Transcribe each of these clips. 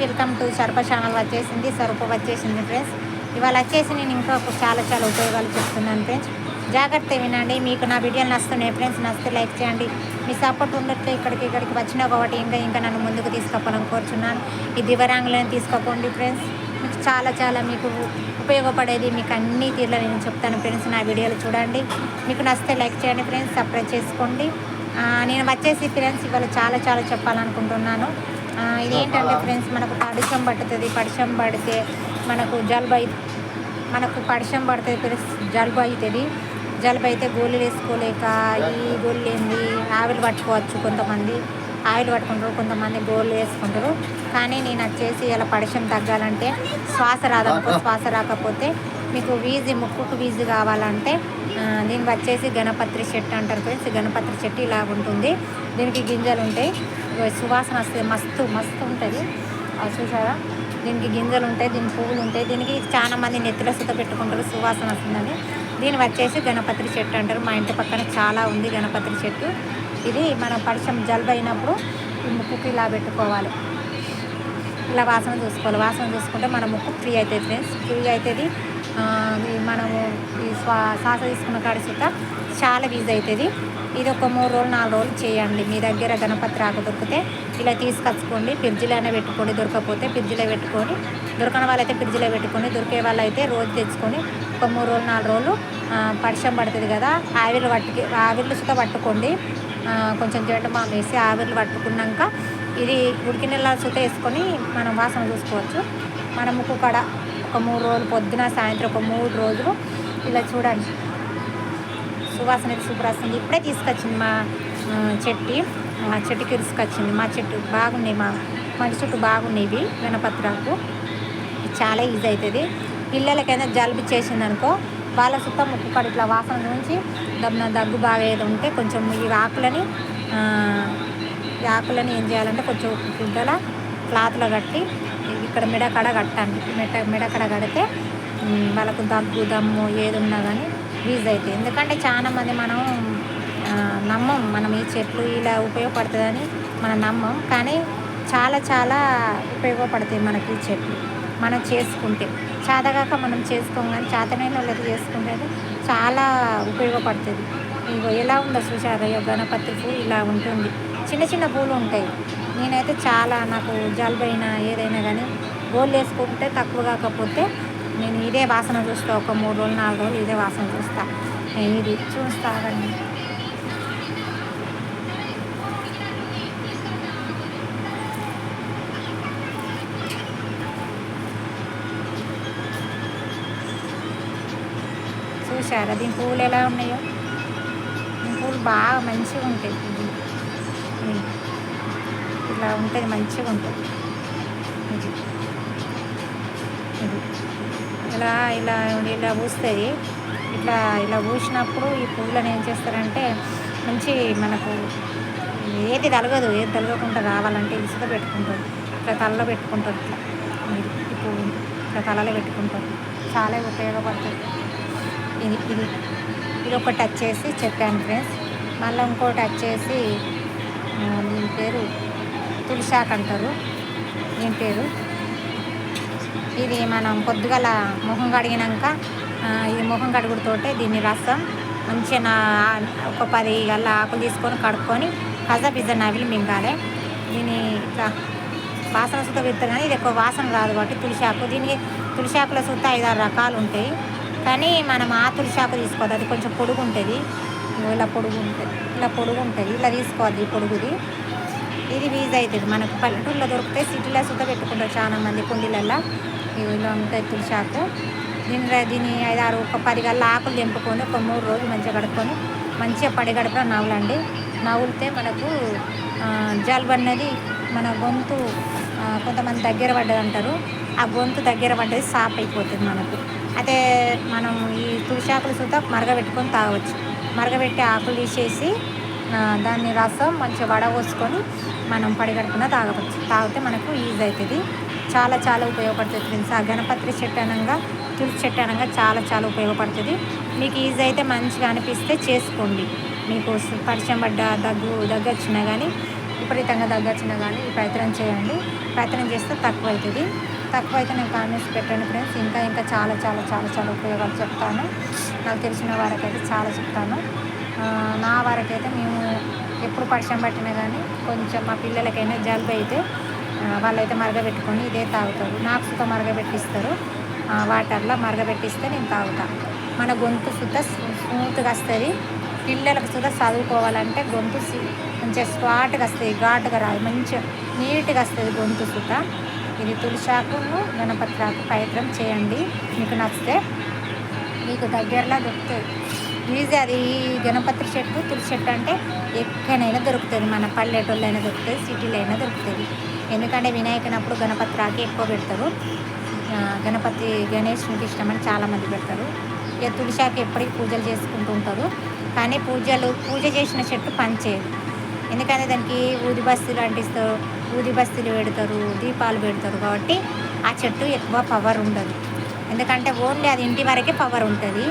Welcome to సర్ప channel వచ్చేసింది సరుపు వచ్చేసింది ఫ్రెండ్స్ ఇవాళ వచ్చేసి నేను ఇంకా చాలా చాలా ఉపయోగాలు చెప్తున్నాను ఫ్రెండ్స్ జాగ్రత్త వినండి మీకు నా వీడియోలు నస్తున్నాయి ఫ్రెండ్స్ నచ్చితే లైక్ చేయండి. మీ సపోర్ట్ ఉండట్లే ఇక్కడికి ఇక్కడికి వచ్చినా కాబట్టి ఇంకా ఇంకా నన్ను ముందుకు తీసుకోవాలని కోరుచున్నాను. ఈ దివరాంగులను తీసుకోకండి ఫ్రెండ్స్ మీకు చాలా చాలా మీకు ఉపయోగపడేది మీకు అన్ని తీర్ల నేను చెప్తాను ఫ్రెండ్స్ నా వీడియోలు చూడండి. మీకు నచ్చితే లైక్ చేయండి ఫ్రెండ్స్ సబ్స్క్రైబ్ చేసుకోండి. నేను వచ్చేసి ఫ్రెండ్స్ ఇవాళ చాలా చాలా చెప్పాలనుకుంటున్నాను. ఇదేంటంటే ఫ్రెండ్స్ మనకు పడిశం పడుతుంది పడిశం పడితే మనకు జలుబు అయి మనకు పడిశం పడుతుంది ఫ్రెండ్స్ జలుబు అవుతుంది జలుబు అయితే గోళీలు వేసుకోలేక ఈ గోళీలు ఏంది ఆవిరి పట్టుకోవచ్చు కొంతమంది. ఆయిల్ పట్టుకుంటారు కొంతమంది గోళ్ళు వేసుకుంటారు. కానీ నేను వచ్చేసి ఇలా పడిశం తగ్గాలంటే శ్వాస రాదనుకో శ్వాస రాకపోతే మీకు వీజీ ముక్కుకు వీజి కావాలంటే దీని దీనికి వచ్చేసి గణపత్రి చెట్టు అంటారు ఫ్రెండ్స్ గణపత్రి చెట్టు ఇలా ఉంటుంది. దీనికి గింజలు ఉంటాయి. సువాసన వస్తుంది మస్తు మస్తు ఉంటుంది. అది చూసారా? దీనికి గింజలు ఉంటాయి దీనికి పువ్వులు ఉంటాయి. దీనికి చాలా మంది నెత్తిలో సుత పెట్టుకుంటారు సువాసన వస్తుందని. దీని వచ్చేసి గణపత్రి చెట్టు అంటారు. మా ఇంటి పక్కన చాలా ఉంది గణపత్రి చెట్టు ఇది మనం పరిచయం జలుబు అయినప్పుడు ఈ ముక్కుకి ఇలా పెట్టుకోవాలి. ఇలా వాసన చూసుకోవాలి. వాసన చూసుకుంటే మన ముక్కు ఫ్రీ అవుతుంది ఫ్రెండ్స్. ఫ్రీ అవుతుంది. మనము ఈ శ్వా శ్వాస తీసుకున్న కాడిసుత చాలా వీజ్ అవుతుంది ఇది ఒక మూడు రోజులు నాలుగు రోజులు చేయండి. మీ దగ్గర గణపతి రాక దొరికితే ఇలా తీసుకొచ్చుకోండి. ఫ్రిడ్జ్లోనే పెట్టుకోండి. దొరకకపోతే ఫ్రిడ్జ్లో పెట్టుకొని దొరకని వాళ్ళైతే ఫ్రిడ్జ్లో పెట్టుకొని దొరికే వాళ్ళైతే రోజు తెచ్చుకొని ఒక మూడు రోజులు నాలుగు రోజులు ఆ, పరిచయం పడుతుంది కదా ఆవిర్లు పట్టుకి ఆవిర్లు సుత పట్టుకోండి. కొంచెం కొంచెం జెండమామ వేసి ఆవిర్లు పట్టుకున్నాక ఇది ఉడికి నెల సుత వేసుకొని మనం వాసన చూసుకోవచ్చు. మన ముక్కు కడ ఒక మూడు రోజులు పొద్దున సాయంత్రం ఒక మూడు రోజులు ఇలా చూడండి. సువాసన అయితే సూపర్ వస్తుంది. ఇప్పుడే తీసుకొచ్చింది మా చెట్టి. మా చెట్టుకి తీసుకొచ్చింది. మా చెట్టు బాగున్నాయి మా మంచి చుట్టూ బాగున్నాయి ఇవి చాలా ఈజీ అవుతుంది. పిల్లలకైనా జలుబు చేసింది అనుకో వాళ్ళ సుత్త ముక్కు కడ ఇట్లా వాసన నుంచి దమ్న దగ్గు బాగా ఏదో ఉంటే కొంచెం ఈ ఆకులని ఈ ఆకులని ఏం చేయాలంటే కొంచెం గుడ్డల క్లాత్లో కట్టి ఇక్కడ మెడకడ కట్టండి మెడ మెడకడ కడితే వాళ్ళకు దగ్గు దమ్ము ఏది ఉన్నా కానీ ఈజీ అవుతుంది ఎందుకంటే చాలా మంది మనం నమ్మం. మనం ఈ చెట్లు ఇలా ఉపయోగపడుతుందని మనం నమ్మం. కానీ చాలా చాలా ఉపయోగపడతాయి మనకి ఈ చెట్లు. మనం చేసుకుంటే. చేతగాక మనం చేసుకోం కానీ చాతనైన వాళ్ళకి చేసుకుంటే చాలా ఉపయోగపడుతుంది. ఇగో ఎలా ఉందో చూసారు ఈ గణపతి పువ్వు ఇలా ఉంటుంది. చిన్న చిన్న పూలు ఉంటాయి. నేనైతే చాలా నాకు జలుబు అయినా ఏదైనా కానీ గోళ్ళు వేసుకుంటే తక్కువ కాకపోతే నేను ఇదే వాసన చూస్తా ఒక మూడు రోజులు నాలుగు రోజులు ఇదే వాసన చూస్తా. నేను ఇది చూస్తా కానీ. చూసారా దీని పూలు ఎలా ఉన్నాయో? దీని పూలు బాగా మంచిగా ఉంటాయి ఇలా ఉంటుంది మంచిగా ఉంటుంది. ఇది. ఇది. ఇలా ఇలా ఇలా పూస్తుంది ఇట్లా ఇలా పూసినప్పుడు ఈ పువ్వులను ఏం చేస్తారంటే మంచి మనకు ఏది తలగదు ఏది తలగకుండా రావాలంటే ఇసుక పెట్టుకుంటారు. ఇట్లా తలలో పెట్టుకుంటారు ఇట్లా. ఈ పువ్వు ఇట్లా తలలో పెట్టుకుంటారు. చాలా ఉపయోగపడుతుంది ఇది ఇది. ఇది ఒకటి వచ్చేసి చెప్పాను ఫ్రెండ్స్. మళ్ళీ ఇంకోటి వచ్చేసి చేసి దీని పేరు తులసాకు అంటారు. దీని పేరు? ఇది మనం పొద్దుగల మొహం కడిగినాక ఇది మొహం కడుగుడుతోటే దీన్ని రసం మంచిగా ఒక పది గల్ల ఆకులు తీసుకొని కడుక్కొని కజా పిజ్జా నవిలి మింగాలి. దీని ఇట్లా వాసన సుత పెడతారు కానీ ఇది ఎక్కువ వాసన రాదు కాబట్టి తులిశాకు దీనికి తులసాకుల సుత ఐదారు రకాలు ఉంటాయి. కానీ మనం ఆ తులిశాకు తీసుకోవద్దు. అది కొంచెం పొడుగు ఉంటుంది ఇలా పొడుగు ఉంటుంది ఇలా పొడుగు ఉంటుంది ఇలా తీసుకోవద్దు ఈ పొడుగుది. ఇది వీజ్ అవుతుంది. మనకు పల్లెటూరులో దొరికితే సిటీలో సుత పెట్టుకుంటారు చాలా మంది కుండీలల్లో ఇవి ఇలా ఉంటాయి తులసాకు దీని దీని ఆరు ఒక పది గల్ల ఆకులు తెంపుకొని ఒక మూడు రోజులు మంచిగా కడుక్కొని మంచిగా పడి గడప నవ్వులండి. నవ్వులితే మనకు జలుబు అనేది మన గొంతు కొంతమంది దగ్గర పడ్డది అంటారు. ఆ గొంతు దగ్గర పడ్డది సాప్ అయిపోతుంది మనకు. అయితే మనం ఈ తులసాకులు సుత మరగబెట్టుకొని తాగవచ్చు. మరగబెట్టి ఆకులు తీసేసి దాన్ని రసం మంచిగా వడపోసుకొని మనం పడిగడుపున తాగవచ్చు. తాగితే మనకు ఈజీ అవుతుంది. చాలా చాలా ఉపయోగపడుతుంది ఫ్రెండ్స్. ఆ గణపతి చెట్టు అనగా తులసి చెట్టు అనగా చాలా చాలా ఉపయోగపడుతుంది. మీకు ఈజీ అయితే మంచిగా అనిపిస్తే చేసుకోండి. మీకు పరిచయం పడ్డ దగ్గు దగ్గరచ్చినా కానీ విపరీతంగా దగ్గొచ్చినా కానీ ఈ ప్రయత్నం చేయండి. ప్రయత్నం చేస్తే తక్కువ అవుతుంది తక్కువ అయితే నేను కామెంట్స్ పెట్టండి ఫ్రెండ్స్. ఇంకా ఇంకా చాలా చాలా చాలా చాలా ఉపయోగాలు చెప్తాను. నాకు తెలిసిన వారికైతే చాలా చెప్తాను. నా వరకైతే మేము ఎప్పుడు పరిచయం పట్టినా కానీ కొంచెం మా పిల్లలకైనా జలుబు అయితే వాళ్ళైతే మరగబెట్టుకొని ఇదే తాగుతారు. నాకు సుత మరగబెట్టిస్తారు. వాటర్లో మరగబెట్టిస్తే నేను తాగుతా. మన గొంతు సుత స్మూత్గా వస్తుంది. పిల్లలకు సుత చదువుకోవాలంటే గొంతు సి- మంచిగా స్పాట్గా వస్తుంది ఘాటుగా రాదు. మంచిగా నీట్గా వస్తుంది గొంతు సుత. ఇది తులసాకును గణపతిరాకు ప్రయత్నం చేయండి. మీకు నచ్చితే మీకు దగ్గరలో దొరుకుతుంది ఈజీ అది ఈ గణపతి చెట్టు తులసి చెట్టు అంటే ఎక్కడైనా దొరుకుతుంది. మన పల్లెటూళ్ళైనా దొరుకుతుంది సిటీలో అయినా దొరుకుతుంది. ఎందుకంటే వినాయకునప్పుడు గణపతి రాకి ఎక్కువ పెడతారు. గణపతి గణేష్నికి ఇష్టమని చాలామంది పెడతారు. ఇక తులసాకి ఎప్పటికీ పూజలు చేసుకుంటూ ఉంటారు. కానీ పూజలు పూజ చేసిన చెట్టు పనిచేయదు ఎందుకంటే దానికి ఊది బస్తీలు అంటిస్తారు ఊది బస్తీలు పెడతారు దీపాలు పెడతారు కాబట్టి ఆ చెట్టు ఎక్కువ పవర్ ఉండదు. ఎందుకంటే ఓన్లీ అది ఇంటి వరకే పవర్ ఉంటుంది.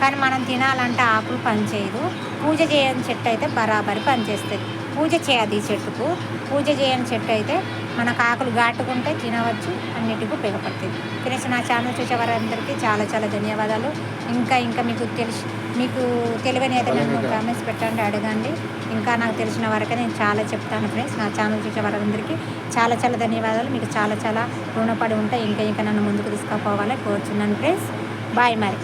కానీ మనం తినాలంటే ఆకులు పనిచేయదు. పూజ చేయని చెట్టు అయితే బరాబరి పనిచేస్తుంది. పూజ చేయదు ఈ చెట్టుకు. పూజ చేయని చెట్టు అయితే మనకు ఆకులు ఘాటుకుంటే తినవచ్చు అన్నిటికీ ఉపయోగపడుతుంది. ఫ్రెండ్స్ నా ఛానల్ చూసే వారందరికీ చాలా చాలా ధన్యవాదాలు. ఇంకా ఇంకా మీకు తెలిసి మీకు తెలియని అయితే నన్ను కామెంట్స్ పెట్టండి అడగండి. ఇంకా నాకు తెలిసిన వరకే నేను చాలా చెప్తాను ఫ్రెండ్స్. నా ఛానల్ చూసే వారందరికీ చాలా చాలా ధన్యవాదాలు. మీకు చాలా చాలా రుణపడి ఉంటాయి ఇంకా ఇంకా నన్ను ముందుకు తీసుకుపోవాలని కోరుచున్నాను ఫ్రెండ్స్. బాయ్ మరి.